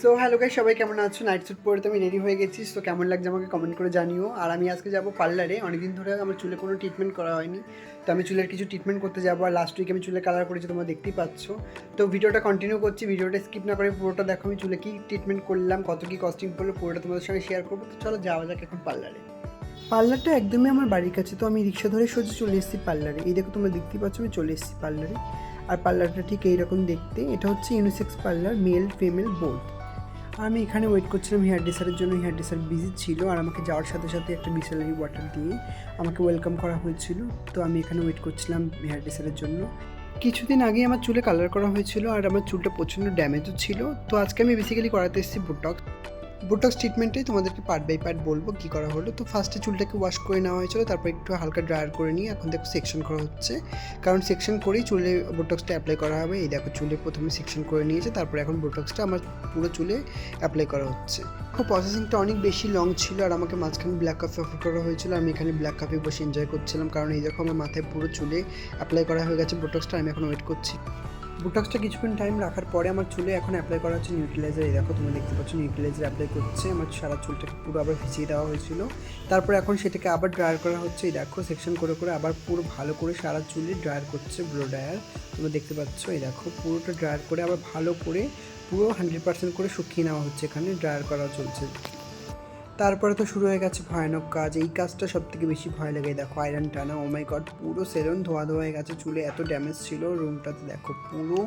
So hello guy সবাই কেমন আছো? নাইট স্যুট পরে তো আমি রেডি হয়ে গেছি সো কেমন লাগছে আমাকে কমেন্ট করে জানিও। আর আমি আজকে যাব পার্লারে অনেকদিন ধরে আমার চুলে কোনো ট্রিটমেন্ট করা হয়নি। তো আমি চুলের কিছু ট্রিটমেন্ট করতে যাব, আর লাস্ট উইক আমি চুলে কালার করেছি, তোমরা দেখতেই পাচ্ছ। তো ভিডিওটা কন্টিনিউ করছি ভিডিওটা স্কিপ না করে পুরোটা দেখো, আমি চুলে কি ট্রিটমেন্ট করলাম, কত কি কস্টিং পড়ল পুরোটা তোমাদের সঙ্গে শেয়ার করব। তো চলো যাওয়া যাক এখন পার্লারে পার্লারটা একদমই আমার বাড়ির কাছে, তো আমি রিক্সা ধরে সোজা চলে এসেছি পার্লারে এই দেখো তোমরা দেখতেই পাচ্ছ, আমি চলে এসেছি পার্লারে আর পার্লারটা ঠিক এইরকম দেখতে, এটা হচ্ছে ইউনিসেক্স পার্লার মেল ফিমেল আর আমি এখানে ওয়েট করছিলাম হেয়ার ড্রেসারের জন্য। হেয়ার ড্রেসার বিজি ছিল আর আমাকে যাওয়ার সাথে সাথে একটা বিসলারি ওয়াটার দিয়ে আমাকে ওয়েলকাম করা হয়েছিল। তো আমি এখানে ওয়েট করছিলাম হেয়ার ড্রেসারের জন্য। কিছুদিন আগে আমার চুলে কালার করা হয়েছিল আর আমার চুলটা প্রচণ্ড ড্যামেজও ছিল। তো আজকে আমি বেসিক্যালি করাতে এসেছি বোটক্স বোটক্স ট্রিটমেন্টে তোমাদেরকে পার্ট বাই পার্ট বলব কী করা হলো। তো ফার্স্টে চুলটাকে ওয়াশ করে নেওয়া হয়েছিল, তারপর একটু হালকা ড্রায়ার করে নিয়ে এখন দেখো সেকশন করা হচ্ছে। কারণ সেকশন করেই চুলে বোটক্সটা অ্যাপ্লাই করা হবে। এই দেখো চুলে প্রথমে সেকশন করে নিয়েছে, তারপর এখন বোটক্সটা আমার পুরো চুলে অ্যাপ্লাই করা হচ্ছে। খুব প্রসেসিংটা অনেক বেশি লং ছিল আর আমাকে মাঝখানে ব্ল্যাক কফি অফার করা হয়েছিল। আমি এখানে ব্ল্যাক কফি বসে এনজয় করছিলাম। কারণ এই দেখো আমার মাথায় পুরো চুলে অ্যাপ্লাই করা হয়ে গেছে বোটক্সটা আমি এখন ওয়েট করছি। বুটক্সটা কিছুক্ষণ টাইম রাখার পরে আমার চুলে এখন অ্যাপ্লাই করা হচ্ছে নিউট্রিলাইজার এই দেখো, তোমরা দেখতে পাচ্ছ নিউট্রিলাইজার অ্যাপ্লাই করছে। আমার সারা চুলটাকে পুরো আবার ভিজিয়ে দেওয়া হয়েছিল। তারপরে এখন সেটাকে আবার ড্রায়ার করা হচ্ছে। এই দেখো সেকশন করে করে আবার পুরো ভালো করে সারা চুলে ড্রায়ার করছে ব্লো ড্রায়ার তোমরা দেখতে পাচ্ছ, এই দেখো, পুরোটা ড্রায়ার করে আবার ভালো করে পুরো হান্ড্রেড পার্সেন্ট করে শুকিয়ে নেওয়া হচ্ছে এখানে ড্রায়ার করা চলছে। তারপরে তো শুরু হয়ে গেছে ভয়ানক কাজ। এই কাজটা সব থেকে বেশি ভয় লাগে। দেখো আয়রন টানা ও মাই গড পুরো সেলন ধোয়া ধোয়া হয়ে গেছে, চুলে এত ড্যামেজ ছিল রুমটাতে দেখো, পুরো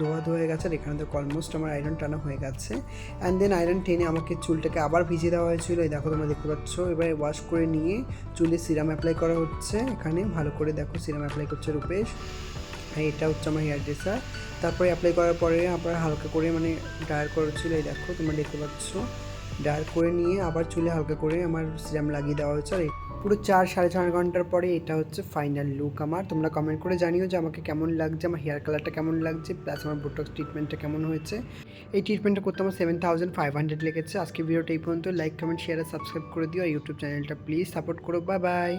ধোয়া ধোয়া হয়ে গেছে, আর এখানে তো অলমোস্ট আমার আয়রন টানা হয়ে গেছে। অ্যান্ড দেন আয়রন টেনে আমাকে চুলটাকে আবার ভিজিয়ে দেওয়া হয়েছিল। এই দেখো, তোমরা দেখতে পাচ্ছ, এবারে ওয়াশ করে নিয়ে চুলে সিরাম অ্যাপ্লাই করা হচ্ছে এখানে। ভালো করে দেখো সিরাম অ্যাপ্লাই করছে রূপেশ। হ্যাঁ এটা হচ্ছে আমার হেয়ার ড্রেসার তারপরে অ্যাপ্লাই করার পরে আবার হালকা করে মানে ড্রায়ার করেছিল এই দেখো, তোমরা দেখতে পাচ্ছ। ড্রায়ার করে নিয়ে আবার চুলে হালকা করে আমার সিরাম লাগিয়ে দেওয়া হয়েছে। আর পুরো চার সাড়ে চার ঘণ্টার পরে এটা হচ্ছে ফাইনাল লুক আমার। তোমরা কমেন্ট করে জানিও যে আমাকে কেমন লাগছে, আমার হেয়ার কালারটা কেমন লাগছে প্লাস আমার বোটক্স ট্রিটমেন্টটা কেমন হয়েছে। এই ট্রিটমেন্টটা করতে আমার সেভেন থাউজেন্ড ফাইভ হান্ড্রেড লেগেছে। আজকে ভিডিওটা এই পর্যন্ত। লাইক কমেন্ট শেয়ার আর সাবস্ক্রাইব করে দিও। আর ইউটিউব চ্যানেলটা প্লিজ সাপোর্ট করো। বা বাই